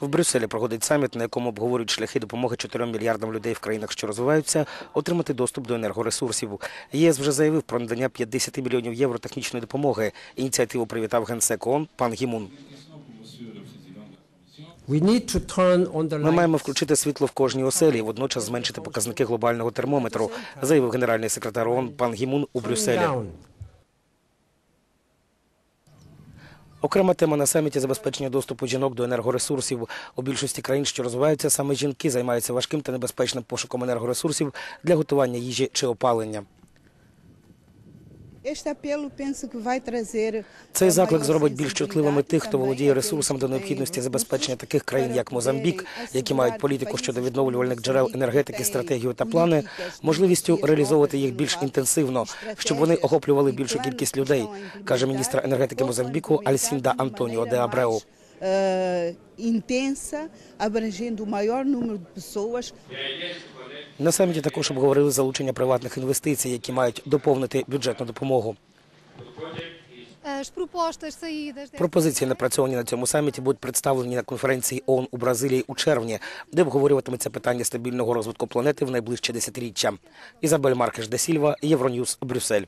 В Брюсселі проходить саміт, на якому обговорюють шляхи допомоги 4 мільярдам людей в країнах, що розвиваються, отримати доступ до енергоресурсів. ЄС вже заявив про надання 50 мільйонів євро технічної допомоги. Ініціативу привітав генсек ООН пан Гімун. Ми маємо включити світло в кожній оселі і водночас зменшити показники глобального термометру, заявив генеральний секретар ООН пан Гімун у Брюсселі. Окрема тема на саміті забезпечення доступу жінок до енергоресурсів. У більшості країн, що розвиваються, саме жінки займаються важким та небезпечним пошуком енергоресурсів для готування їжі чи опалення. Цей заклик зробить більш чутливими тих, хто володіє ресурсом до необхідності забезпечення таких країн, як Мозамбік, які мають політику щодо відновлювальних джерел енергетики, стратегію та плани, можливістю реалізовувати їх більш інтенсивно, щоб вони охоплювали більшу кількість людей, каже міністр енергетики Мозамбіку Альсінда Антоніо де Абреу. eh, intensa, abrangendo o На саміті також обговорили залучення приватних інвестицій, які мають доповнити бюджетну допомогу. Desta Пропозиції, напрацьовані на цьому саміті, будуть представлені на конференції ООН у Бразилії у червні, де обговорюватиметься питання стабільного розвитку планети в найближче десятиріччя. Ізабель Маркеш де Сільва, Євроньюз, Брюссель.